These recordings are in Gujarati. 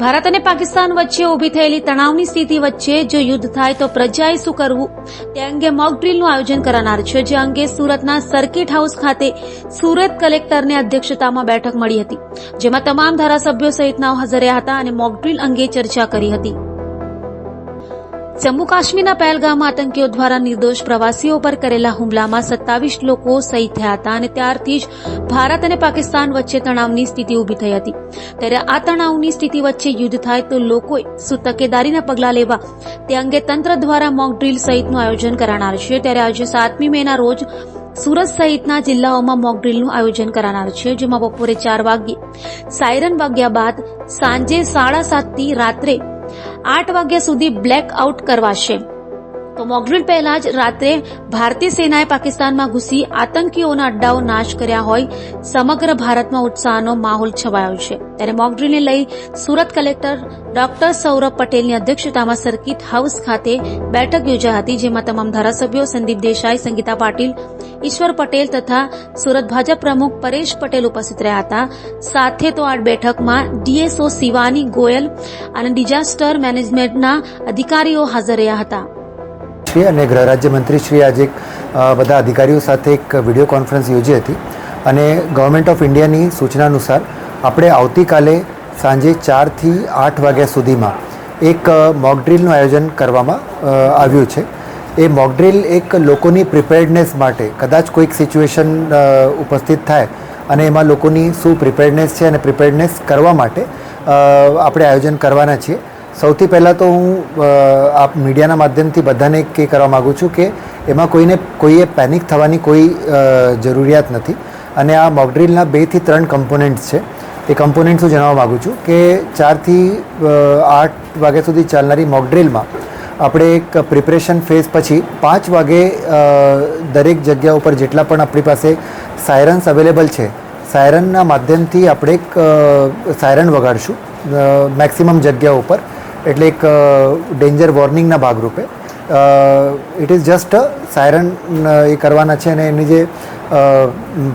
ભારત અને પાકિસ્તાન વચ્ચે ઊભી થયેલી તણાવની સ્થિતિ વચ્ચે જો યુદ્ધ થાય તો પ્રજાએ શું કરવું? તે અંગે મોક ડ્રીલનું આયોજન કરનાર છે, જે અંગે સુરતના સર્કિટ હાઉસ ખાતે સુરત કલેક્ટરની અધ્યક્ષતામાં બેઠક મળી હતી, જેમાં તમામ ધારાસભ્યો સહિતનાઓ હાજર હતા અને મોક ડ્રીલ અંગે ચર્ચા કરી હતી. જમ્મુ કાશ્મીરના પહેલગામ આતંકીઓ દ્વારા નિર્દોષ પ્રવાસીઓ પર કરેલા હુમલામાં સત્તાવીસ લોકો શહીદ થયા હતા અને ત્યારથી જ ભારત અને પાકિસ્તાન વચ્ચે તણાવની સ્થિતિ ઊભી થઈ હતી. ત્યારે આ તણાવની સ્થિતિ વચ્ચે યુદ્ધ થાય તો લોકોએ શું તકેદારીના પગલાં લેવા તે અંગે તંત્ર દ્વારા મોક ડ્રીલ સહિતનું આયોજન કરાનાર છે. ત્યારે આજે સાતમી મેના રોજ સુરત સહિતના જિલ્લાઓમાં મોક ડ્રીલનું આયોજન કરાનાર છે, જેમાં બપોરે ચાર વાગ્યે સાયરન વાગ્યા બાદ સાંજે સાડા સાતથી રાત્રે આઠ વાગ્યા સુધી બ્લેક આઉટ કરવાશે. તો મોકડ્રીલ પહેલા જ રાત્રે ભારતીય સેનાએ પાકિસ્તાનમાં ઘૂસી આતંકીઓના અડ્ડાઓ નાશ કર્યા હોય, સમગ્ર ભારતમાં ઉત્સાહનો માહોલ છવાયો છે. ત્યારે મોકડ્રીલને લઈ સુરત કલેક્ટર ડોક્ટર સૌરભ પટેલની અધ્યક્ષતામાં સર્કિટ હાઉસ ખાતે બેઠક યોજાઈ હતી, જેમાં તમામ ધારાસભ્યો સંદીપ દેસાઈ, સંગીતા પાટીલ, ઈશ્વર પટેલ તથા સુરત ભાજપ પ્રમુખ પરેશ પટેલ ઉપસ્થિત રહ્યા હતા. સાથે તો આ બેઠકમાં ડીએસઓ શિવાની ગોયલ અને ડિઝાસ્ટર મેનેજમેન્ટના અધિકારીઓ હાજર રહ્યા હતા. શ્રી અને ગૃહ રાજ્યમંત્રી શ્રી આજે બધા અધિકારીઓ સાથે એક વીડિયો કોન્ફરન્સ યોજી હતી અને ગવર્મેન્ટ ઓફ ઇન્ડિયાની સૂચના અનુસાર આપણે આવતીકાલે સાંજે ચારથી આઠ વાગ્યા સુધીમાં એક મોક ડ્રીલનું આયોજન કરવામાં આવ્યું છે. એ મોક ડ્રીલ એક લોકોની પ્રિપેર્ડનેસ માટે, કદાચ કોઈક સિચ્યુએશન ઉપસ્થિત થાય અને એમાં લોકોની શું પ્રિપેર્ડનેસ છે અને પ્રિપેર્ડનેસ કરવા માટે આપણે આયોજન કરવાના છીએ. સૌથી પહેલાં તો હું આપ મીડિયાના માધ્યમથી બધાને એ કરવા માગું છું કે એમાં કોઈને, કોઈએ પેનિક થવાની કોઈ જરૂરિયાત નથી. અને આ મોકડ્રીલના બેથી ત્રણ કમ્પોનન્ટ્સ છે. એ કમ્પોનન્ટ્સ હું જણાવવા માગું છું કે ચારથી આઠ વાગ્યા સુધી ચાલનારી મોકડ્રીલમાં આપણે એક પ્રિપરેશન ફેઝ પછી પાંચ વાગે દરેક જગ્યા ઉપર જેટલા પણ આપણી પાસે સાયરન્સ અવેલેબલ છે, સાયરનના માધ્યમથી આપણે એક સાયરન વગાડશું મેક્સિમમ જગ્યા ઉપર. એટલે એક ડેન્જર વોર્નિંગના ભાગરૂપે. ઇટ ઇઝ જસ્ટ સાયરન એ કરવાના છે અને એની જે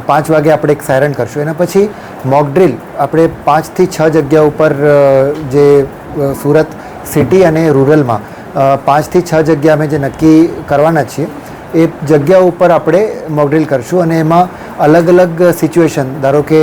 પાંચ વાગે આપણે એક સાયરન કરશું. એના પછી મોકડ્રિલ આપણે પાંચથી છ જગ્યા ઉપર જે સુરત સિટી અને રૂરલમાં પાંચથી છ જગ્યા અમે જે નક્કી કરવાના છીએ, એ જગ્યા ઉપર આપણે મોકડ્રીલ કરશું અને એમાં અલગ અલગ સિચ્યુએશન ધારો કે,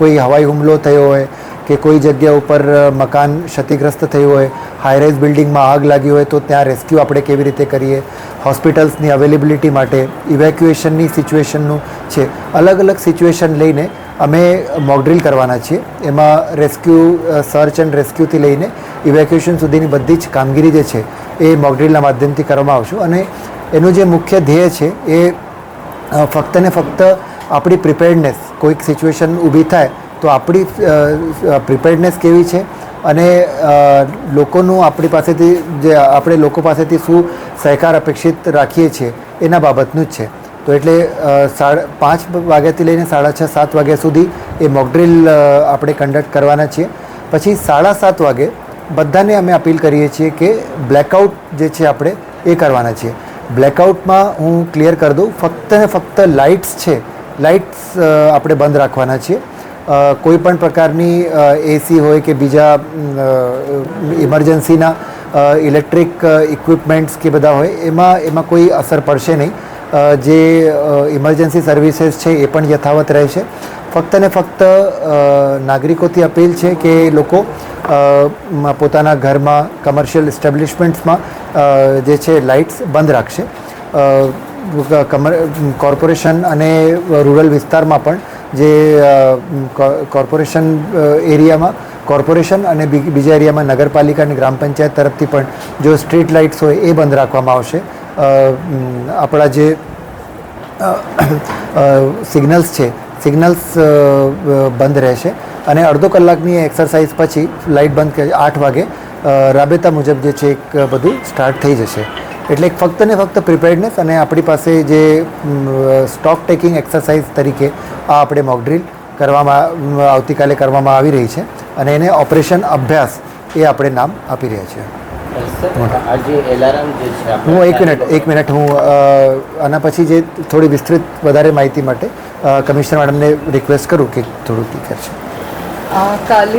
કોઈ હવાઈ હુમલો થયો હોય કે કોઈ જગ્યા ઉપર મકાન ક્ષતિગ્રસ્ત થયું હોય હાઈરાઇઝ બિલ્ડિંગમાં આગ લાગી હોય તો ત્યાં રેસ્ક્યુ આપણે કેવી રીતે કરીએ? હોસ્પિટલ્સની અવેલેબિલિટી માટે ઇવેક્યુએશનની સિચ્યુએશનનું છે. અલગ અલગ સિચ્યુએશન લઈને અમે મોકડ્રીલ કરવાના છીએ. એમાં રેસ્ક્યુ સર્ચ એન્ડ રેસ્ક્યુથી લઈને ઇવેક્યુએશન સુધીની બધી જ કામગીરી જે છે, એ મોકડ્રીલના માધ્યમથી કરવામાં આવશું. અને એનું જે મુખ્ય ધ્યેય છે, એ ફક્ત ને ફક્ત આપણી પ્રિપેર્ડનેસ કોઈક સિચ્યુએશન ઊભી થાય તો આપણી પ્રિપેર્ડનેસ કેવી છે? અને લોકોનું આપણી પાસેથી જે, આપણે લોકો પાસેથી શું સહકાર અપેક્ષિત રાખીએ છીએ, એના બાબતનું જ છે. તો એટલે સાડા પાંચ વાગ્યાથી લઈને સાડા છ, સાત વાગ્યા સુધી એ મોકડ્રીલ આપણે કન્ડક્ટ કરવાના છીએ. પછી સાડા સાત વાગે બધાને અમે અપીલ કરીએ છીએ કે બ્લેકઆઉટ જે છે આપણે એ કરવાના છીએ. બ્લેકઆઉટમાં હું ક્લિયર કરી દઉં, ફક્ત ને ફક્ત લાઇટ્સ છે. લાઇટ્સ આપણે બંધ રાખવાના છીએ. કોઈ પણ પ્રકારની એસી હોય કે બીજા ઇમરજન્સીના ઇલેક્ટ્રિક ઇક્વિપમેન્ટ્સ કે બધા હોય, એમાં એમાં કોઈ અસર પડશે નહીં. જે ઇમરજન્સી સર્વિસીસ છે એ પણ યથાવત રહેશે. ફક્ત ને ફક્ત નાગરિકોથી અપીલ છે કે લોકો પોતાના ઘરમાં કમર્શિયલ એસ્ટેબ્લિશમેન્ટ્સમાં જે છે લાઇટ્સ બંધ રાખશે. કમર કોર્પોરેશન અને રૂરલ વિસ્તારમાં પણ જે કોર્પોરેશન એરિયામાં, કોર્પોરેશન અને બીજા એરિયામાં નગરપાલિકા અને ગ્રામ પંચાયત તરફથી પણ જો સ્ટ્રીટ લાઇટ્સ હોય એ બંધ રાખવામાં આવશે. આપણા જે સિગ્નલ્સ છે, સિગ્નલ્સ બંધ રહેશે. અને અડધો કલાકની એક્સરસાઇઝ પછી લાઇટ બંધ આઠ વાગે રાબેતા મુજબ જે છે એક બધું સ્ટાર્ટ થઈ જશે. એટલે એક ફક્ત ને ફક્ત પ્રિપેર્ડનેસ અને આપણી પાસે જે સ્ટોક ટેકિંગ એક્સરસાઇઝ તરીકે આ આપણે મોકડ્રીલ કરવામાં આવતીકાલે કરવામાં આવી રહી છે અને એને ઓપરેશન અભ્યાસ એ આપણે નામ આપી રહ્યા છીએ. સર આજે એલાર્મ જે છે હું એક મિનિટ એક મિનિટ હું આના પછી જે થોડી વિસ્તૃત વધારે માહિતી માટે કમિશનર મેડમને રિક્વેસ્ટ કરું કે થોડું ક્લિયર છે. કાલે